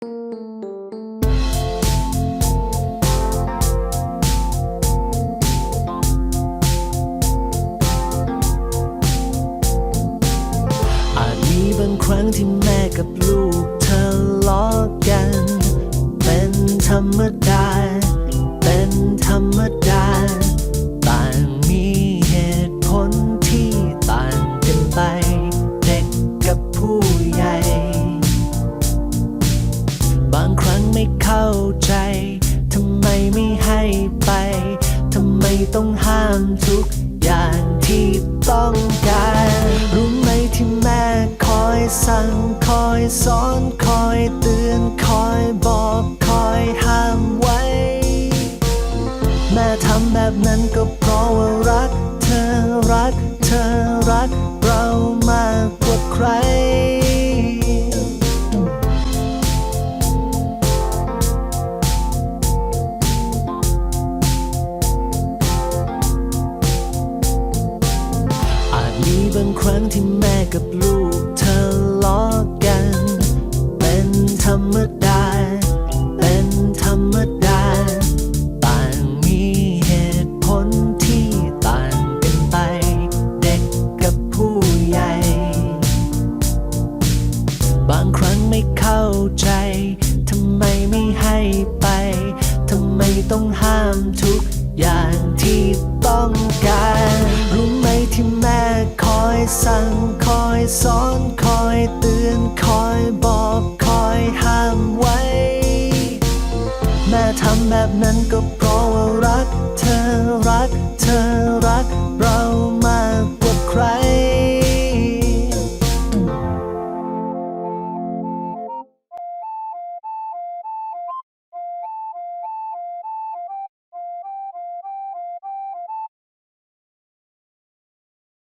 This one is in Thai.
อาจมีบางครั้งที่แม่กับลูกทะเลาะกัน เป็นธรรมดา เป็นธรรมดา ต่างมีเหตุผลที่ต่างกันไป เด็กกับผู้ใหญ่ บางครั้งไม่เข้าใจ ทำไมไม่ให้ไป ทำไมต้องห้ามทุกอย่างที่ต้องการ รู้ไหมที่แม่คอยสั่ง คอยสอน คอยเตือน คอยบอก คอยห้ามไว้ แม่ทำแบบนั้นก็เพ บางครั้งที่แม่กับลูกทะเลาะกัน เป็นธรรมดา เป็นธรรมดา ต่างมีเหตุผลที่ต่างกันไป เด็กกับผู้ใหญ่ บางครั้งไม่เข้าใจ ทำไมไม่ให้ไป ทำไมต้องห้ามทุกอย่างที่ต้อง สั่งคอยสอนคอยเตือนคอยบอกคอยห้ามไว้ แม่ทำแบบนั้นก็เพราะว่ารัก เธอรัก เธอรักเรา